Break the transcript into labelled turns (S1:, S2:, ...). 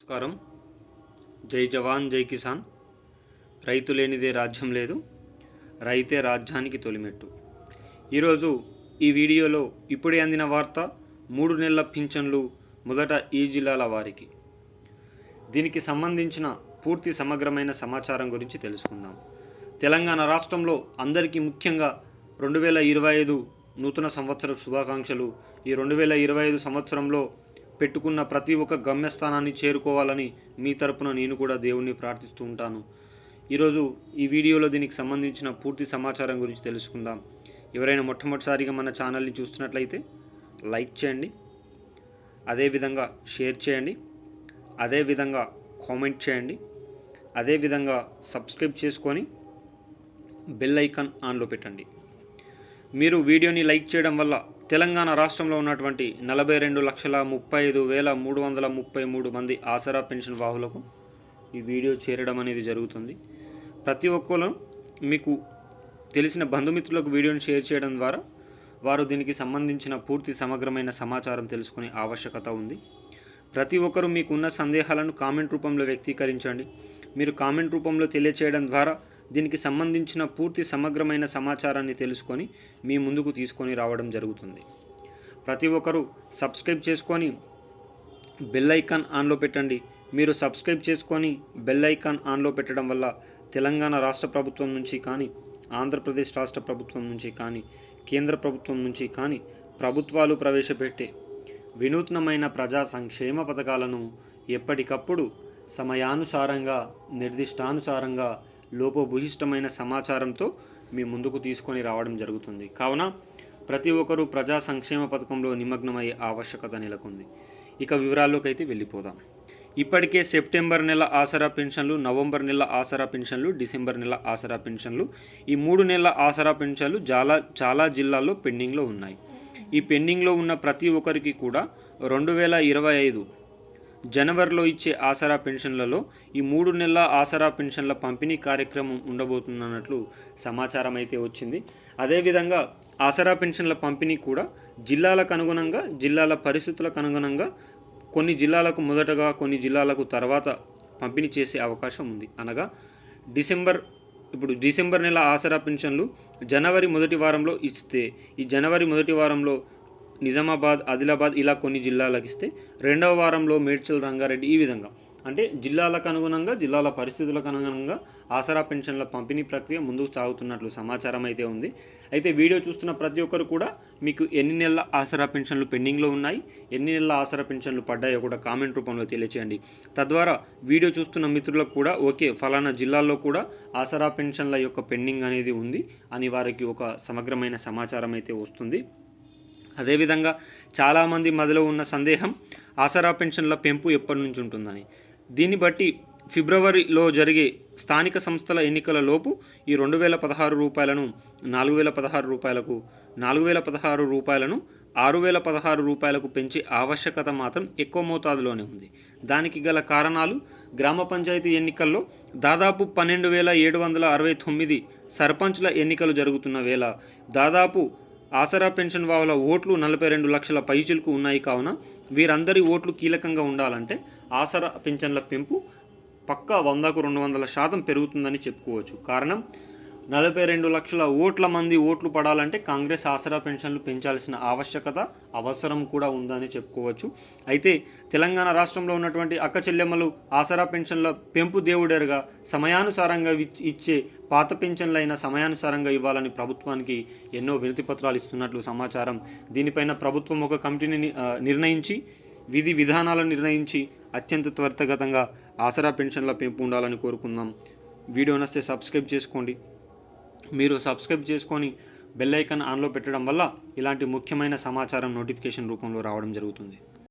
S1: నమస్కారం. జై జవాన్ జై కిసాన్. రైతు లేనిదే రాజ్యం లేదు. రైతే రాజ్యానికి తొలిమెట్టు. ఈరోజు ఈ వీడియోలో ఇప్పుడే అందిన వార్త మూడు నెలల పింఛన్లు మొదట ఈ జిల్లాల వారికి. దీనికి సంబంధించిన పూర్తి సమగ్రమైన సమాచారం గురించి తెలుసుకుందాం. తెలంగాణ రాష్ట్రంలో అందరికీ ముఖ్యంగా రెండు వేల ఇరవై ఐదు నూతన సంవత్సర శుభాకాంక్షలు. ఈ రెండు వేల ఇరవై ఐదు సంవత్సరంలో పెట్టుకున్న ప్రతి ఒక్క గమ్యస్థానాన్ని చేరుకోవాలని మీ తరపున నేను కూడా దేవుణ్ణి ప్రార్థిస్తూ ఉంటాను. ఈరోజు ఈ వీడియోలో దీనికి సంబంధించిన పూర్తి సమాచారం గురించి తెలుసుకుందాం. ఎవరైనా మొట్టమొదటిసారిగా మన ఛానల్ని చూస్తున్నట్లయితే లైక్ చేయండి అదేవిధంగా షేర్ చేయండి అదేవిధంగా కామెంట్ చేయండి అదేవిధంగా సబ్స్క్రైబ్ చేసుకొని బెల్ ఐకాన్ ఆన్లో పెట్టండి. మీరు వీడియోని లైక్ చేయడం వల్ల తెలంగాణ రాష్ట్రంలో ఉన్నటువంటి నలభై రెండు లక్షల ముప్పై ఐదు వేల మూడు వందల ముప్పై మూడు మంది ఆసరా పెన్షన్ వాహులకు ఈ వీడియో చేరడం అనేది జరుగుతుంది. ప్రతి ఒక్కరు మీకు తెలిసిన బంధుమిత్రులకు వీడియోని షేర్ చేయడం ద్వారా వారు దీనికి సంబంధించిన పూర్తి సమగ్రమైన సమాచారం తెలుసుకునే ఆవశ్యకత ఉంది. ప్రతి ఒక్కరూ మీకున్న సందేహాలను కామెంట్ రూపంలో వ్యక్తీకరించండి. మీరు కామెంట్ రూపంలో తెలియచేయడం ద్వారా దీనికి సంబంధించిన పూర్తి సమగ్రమైన సమాచారాన్ని తెలుసుకొని మీ ముందుకు తీసుకొని రావడం జరుగుతుంది. ప్రతి ఒక్కరూ సబ్స్క్రైబ్ చేసుకొని బెల్ ఐకాన్ ఆన్లో పెట్టండి. మీరు సబ్స్క్రైబ్ చేసుకొని బెల్ ఐకాన్ ఆన్లో పెట్టడం వల్ల తెలంగాణ రాష్ట్ర ప్రభుత్వం నుంచి కానీ ఆంధ్రప్రదేశ్ రాష్ట్ర ప్రభుత్వం నుంచి కానీ కేంద్ర ప్రభుత్వం నుంచి కానీ ప్రభుత్వాలు ప్రవేశపెట్టే వినూత్నమైన ప్రజా సంక్షేమ పథకాలను ఎప్పటికప్పుడు సమయానుసారంగా నిర్దిష్టానుసారంగా లోపభూయిష్టమైన సమాచారంతో మీ ముందుకు తీసుకొని రావడం జరుగుతుంది. కావున ప్రతి ఒక్కరూ ప్రజా సంక్షేమ పథకంలో నిమగ్నమయ్యే ఆవశ్యకత నెలకొంది. ఇక వివరాల్లోకి అయితే వెళ్ళిపోదాం. ఇప్పటికే సెప్టెంబర్ నెల ఆసరా పెన్షన్లు నవంబర్ నెల ఆసరా పెన్షన్లు డిసెంబర్ నెల ఆసరా పెన్షన్లు ఈ మూడు నెలల ఆసరా పెన్షన్లు చాలా చాలా జిల్లాల్లో పెండింగ్లో ఉన్నాయి. ఈ పెండింగ్లో ఉన్న ప్రతి ఒక్కరికి కూడా రెండు వేల ఇరవై ఐదు జనవరిలో ఇచ్చే ఆసరా పెన్షన్లలో ఈ మూడు నెలల ఆసరా పెన్షన్ల పంపిణీ కార్యక్రమం ఉండబోతున్నట్లు సమాచారం అయితే వచ్చింది. అదేవిధంగా ఆసరా పెన్షన్ల పంపిణీ కూడా జిల్లాలకు అనుగుణంగా జిల్లాల పరిస్థితులకు అనుగుణంగా కొన్ని జిల్లాలకు మొదటగా కొన్ని జిల్లాలకు తర్వాత పంపిణీ చేసే అవకాశం ఉంది. అనగా డిసెంబర్ ఇప్పుడు డిసెంబర్ నెల ఆసరా పెన్షన్లు జనవరి మొదటి వారంలో ఇస్తే ఈ జనవరి మొదటి వారంలో నిజామాబాద్ ఆదిలాబాద్ ఇలా కొన్ని జిల్లాలకు ఇస్తే రెండవ వారంలో మేడ్చల్ రంగారెడ్డి ఈ విధంగా. అంటే జిల్లాలకు అనుగుణంగా జిల్లాల పరిస్థితులకు అనుగుణంగా ఆసరా పెన్షన్ల పంపిణీ ప్రక్రియ ముందుకు సాగుతున్నట్లు సమాచారం అయితే ఉంది. అయితే వీడియో చూస్తున్న ప్రతి ఒక్కరు కూడా మీకు ఎన్ని నెలల ఆసరా పెన్షన్లు పెండింగ్లో ఉన్నాయి ఎన్ని నెలల ఆసరా పెన్షన్లు పడ్డాయో కూడా కామెంట్ రూపంలో తెలియచేయండి. తద్వారా వీడియో చూస్తున్న మిత్రులకు కూడా ఓకే ఫలానా జిల్లాల్లో కూడా ఆసరా పెన్షన్ల యొక్క పెండింగ్ అనేది ఉంది అని వారికి ఒక సమగ్రమైన సమాచారం అయితే వస్తుంది. అదేవిధంగా చాలామంది మదిలో ఉన్న సందేహం ఆసరా పెన్షన్ల పెంపు ఎప్పటి నుంచి ఉంటుందని. దీన్ని బట్టి ఫిబ్రవరిలో జరిగే స్థానిక సంస్థల ఎన్నికల లోపు ఈ రెండు వేల పదహారు రూపాయలను నాలుగు వేల పదహారు రూపాయలకు నాలుగు వేల పదహారు రూపాయలను ఆరు వేల పదహారు రూపాయలకు పెంచే ఆవశ్యకత మాత్రం ఎక్కువ మోతాదులోనే ఉంది. దానికి గల కారణాలు గ్రామ పంచాయతీ ఎన్నికల్లో దాదాపు పన్నెండు వేల ఏడు వందల అరవై తొమ్మిది సర్పంచ్ల ఎన్నికలు జరుగుతున్న వేళ దాదాపు ఆసరా పెన్షన్ వాహుల ఓట్లు నలభై రెండు లక్షల పైచిలకు ఉన్నాయి కావున వీరందరి ఓట్లు కీలకంగా ఉండాలంటే ఆసరా పెన్షన్ల పెంపు పక్కా వందకు రెండు వందల శాతం పెరుగుతుందని చెప్పుకోవచ్చు. కారణం నలభై రెండు లక్షల ఓట్ల మంది ఓట్లు పడాలంటే కాంగ్రెస్ ఆసరా పెన్షన్లు పెంచాల్సిన ఆవశ్యకత అవసరం కూడా ఉందని చెప్పుకోవచ్చు. అయితే తెలంగాణ రాష్ట్రంలో ఉన్నటువంటి అక్క చెల్లెమ్మలు ఆసరా పెన్షన్ల పెంపు దేవుడేరుగా సమయానుసారంగా ఇచ్చే పాత పెన్షన్లైన సమయానుసారంగా ఇవ్వాలని ప్రభుత్వానికి ఎన్నో వినతి పత్రాలు ఇస్తున్నట్లు సమాచారం. దీనిపైన ప్రభుత్వం ఒక కమిటీని ని- నిర్ణయించి విధి విధానాలను నిర్ణయించి అత్యంత త్వరితగతంగా ఆసరా పెన్షన్ల పెంపు ఉండాలని కోరుకుందాం. వీడియో నస్తే సబ్స్క్రైబ్ చేసుకోండి. మీరు సబ్స్క్రైబ్ చేసుకొని బెల్ ఐకాన్ ఆన్లో పెట్టడం వల్ల ఇలాంటి ముఖ్యమైన సమాచారం నోటిఫికేషన్ రూపంలో రావడం జరుగుతుంది.